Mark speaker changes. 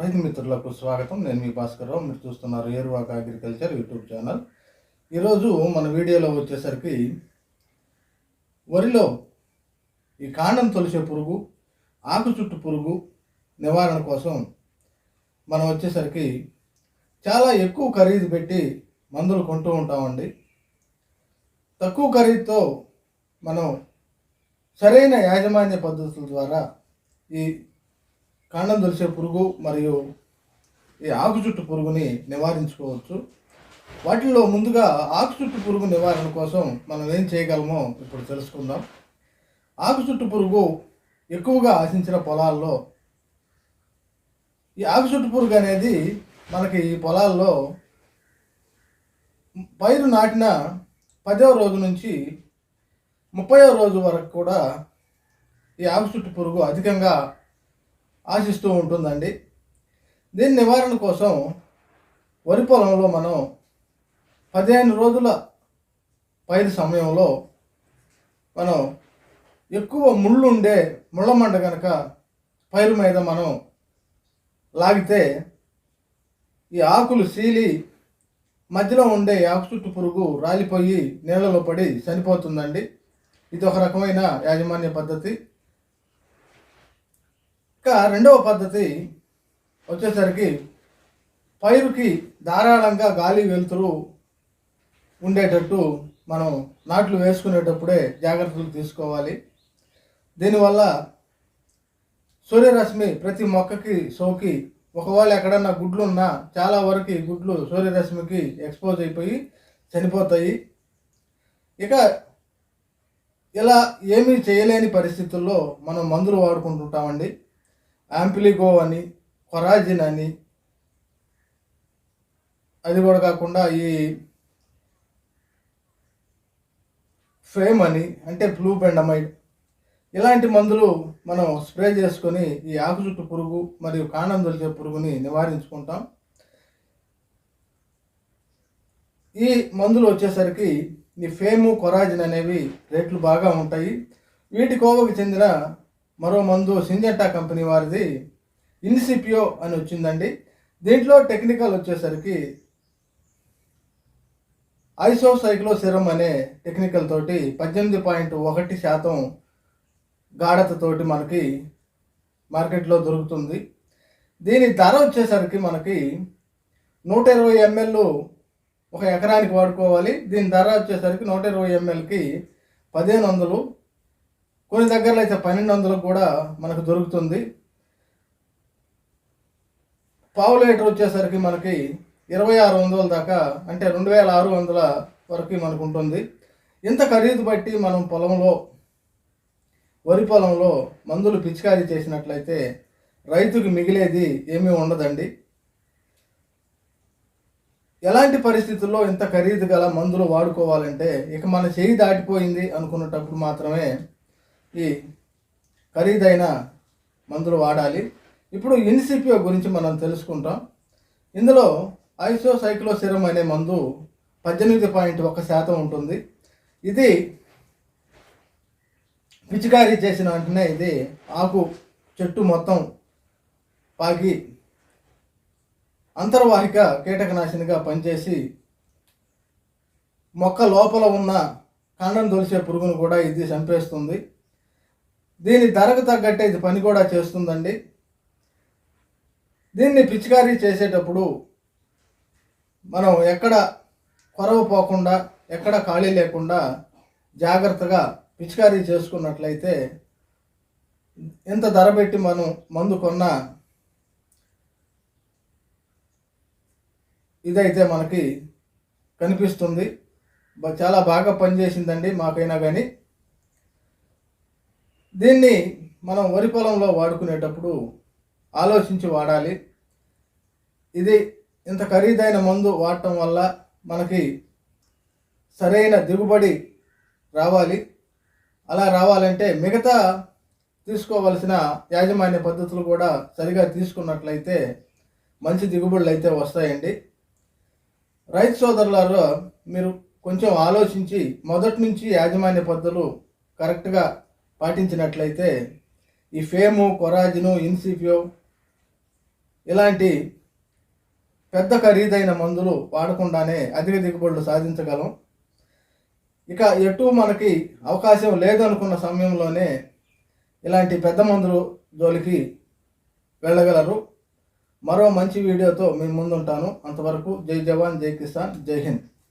Speaker 1: రైతు మిత్రులకు స్వాగతం. నేను మీ భాస్కర్రావు మీరు చూస్తున్నారు ఏరువాక అగ్రికల్చర్ యూట్యూబ్ ఛానల్. ఈరోజు మన వీడియోలో వచ్చేసరికి వరిలో ఈ కాండం తొలిచే పురుగు ఆకు చుట్టు పురుగు నివారణ కోసం మనం వచ్చేసరికి చాలా ఎక్కువ ఖరీదు పెట్టి మందులు కొంటూ ఉంటామండి. తక్కువ ఖరీదుతో మనం సరైన యాజమాన్య పద్ధతుల ద్వారా ఈ కాండం దొరిసే పురుగు మరియు ఈ ఆకు చుట్టు పురుగుని నివారించుకోవచ్చు. వాటిల్లో ముందుగా ఆకు చుట్టు పురుగు నివారణ కోసం మనం ఏం చేయగలమో ఇప్పుడు తెలుసుకుందాం. ఆకు చుట్టు పురుగు ఎక్కువగా ఆశించిన పొలాల్లో ఈ ఆకు చుట్టు పురుగు అనేది మనకి ఈ పొలాల్లో పైరు నాటిన పదవ రోజు నుంచి ముప్పైవ రోజు వరకు కూడా ఈ ఆకు చుట్టు పురుగు అధికంగా ఆశిస్తూ ఉంటుందండి. దీని నివారణ కోసం వరి పొలంలో మనం పదిహేను రోజుల పైరు సమయంలో మనం ఎక్కువ ముళ్ళు ఉండే ముళ్ళమంట కనుక పైరు మీద మనం లాగితే ఈ ఆకులు సీలి మధ్యలో ఉండే ఆకు చుట్టు పురుగు రాలిపోయి నీళ్ళలో పడి చనిపోతుందండి. ఇది ఒక రకమైన యాజమాన్య పద్ధతి. ఇంకా రెండవ పద్ధతి వచ్చేసరికి పైరుకి ధారాళంగా గాలి వెలుతురు ఉండేటట్టు మనం నాట్లు వేసుకునేటప్పుడే జాగ్రత్తలు తీసుకోవాలి. దీనివల్ల సూర్యరశ్మి ప్రతి మొక్కకి సోకి ఒకవేళ ఎక్కడన్నా గుడ్లు ఉన్నా చాలా వరకు గుడ్లు సూర్యరశ్మికి ఎక్స్పోజ్ అయిపోయి చనిపోతాయి. ఇక ఇలా ఏమీ చేయలేని పరిస్థితుల్లో మనం మందులు వాడుకుంటుంటామండి. యాంప్లిగో అని కొరాజిన్ అని అది కూడా కాకుండా ఈ ఫేమ్ అని అంటే బ్లూ పెండమైడ్ ఇలాంటి మందులు మనం స్ప్రే చేసుకొని ఈ ఆకు చుట్టు పురుగు మరియు కాండం దొరికే పురుగుని నివారించుకుంటాం. ఈ మందులు వచ్చేసరికి ఈ ఫేము కొరాజిన్ అనేవి రేట్లు బాగా ఉంటాయి. వీటి కోవకు చెందిన మరో మందు సింజెంటా కంపెనీ వారిది ఇన్సిపియో అని వచ్చిందండి. దీంట్లో టెక్నికల్ వచ్చేసరికి ఐసోసైక్లోసిరం అనే టెక్నికల్ తోటి పద్దెనిమిది పాయింట్ ఒకటి శాతం గాఢతతోటి మనకి మార్కెట్లో దొరుకుతుంది. దీని ధర వచ్చేసరికి మనకి నూట ఇరవై ఎంఎల్ ఒక ఎకరానికి వాడుకోవాలి. దీని ధర వచ్చేసరికి నూట ఇరవై ఎంఎల్కి పదిహేను వందలు కొన్ని దగ్గరలో అయితే పన్నెండు వందలకు కూడా మనకు దొరుకుతుంది. పావు లీటర్ వచ్చేసరికి మనకి ఇరవై ఆరు వందల దాకా అంటే రెండు వేల ఆరు వందల వరకు మనకు ఉంటుంది. ఇంత ఖరీదు బట్టి మనం పొలంలో వరి పొలంలో మందులు పిచికారీ చేసినట్లయితే రైతుకి మిగిలేది ఏమీ ఉండదండి. ఎలాంటి పరిస్థితుల్లో ఇంత ఖరీదు గల మందులు వాడుకోవాలంటే ఇక మన చేయి దాటిపోయింది అనుకున్నప్పుడు మాత్రమే ఈ ఖరీదైన మందులు వాడాలి. ఇప్పుడు ఇన్సిపియో గురించి మనం తెలుసుకుంటాం. ఇందులో ఐసోసైక్లోసిరం అనే మందు పద్దెనిమిది పాయింట్ ఒక శాతం ఉంటుంది. ఇది పిచికారీ చేసిన వెంటనే ఇది ఆకు చెట్టు మొత్తం పాకి అంతర్వాహిక కీటకనాశినిగా పనిచేసి మొక్క లోపల ఉన్న కాండం దొలిసే పురుగును కూడా ఇది చంపేస్తుంది. దీని ధరకు తగ్గట్టే ఇది పని కూడా చేస్తుందండి. దీన్ని పిచికారీ చేసేటప్పుడు మనం ఎక్కడ కొరవ పోకుండా ఎక్కడ ఖాళీ లేకుండా జాగ్రత్తగా పిచికారీ చేసుకున్నట్లయితే ఎంత ధర పెట్టి మనం మందు కొన్నా ఇదైతే మనకి కనిపిస్తుంది. చాలా బాగా పనిచేసిందండి మాకైనా కానీ దీన్ని మనం వరి పొలంలో వాడుకునేటప్పుడు ఆలోచించి వాడాలి. ఇది ఇంత ఖరీదైన మందు వాడటం వల్ల మనకి సరైన దిగుబడి రావాలి. అలా రావాలంటే మిగతా తీసుకోవలసిన యాజమాన్య పద్ధతులు కూడా సరిగా తీసుకున్నట్లయితే మంచి దిగుబడులు అయితే వస్తాయండి. రైతు సోదరులారు మీరు కొంచెం ఆలోచించి మొదటి నుంచి యాజమాన్య పద్ధతులు కరెక్ట్గా పాటించినట్లయితే ఈ ఫేము కొరాజిను ఇన్సిఫియో ఇలాంటి పెద్ద ఖరీదైన మందులు వాడకుండానే అధిక దిగుబడులు సాధించగలం. ఇక ఎటు మనకి అవకాశం లేదనుకున్న సమయంలోనే ఇలాంటి పెద్ద మందులు జోలికి వెళ్ళగలరు. మరో మంచి వీడియోతో మీ ముందుంటాను. అంతవరకు జై జవాన్ జై కిసాన్ జై హింద్.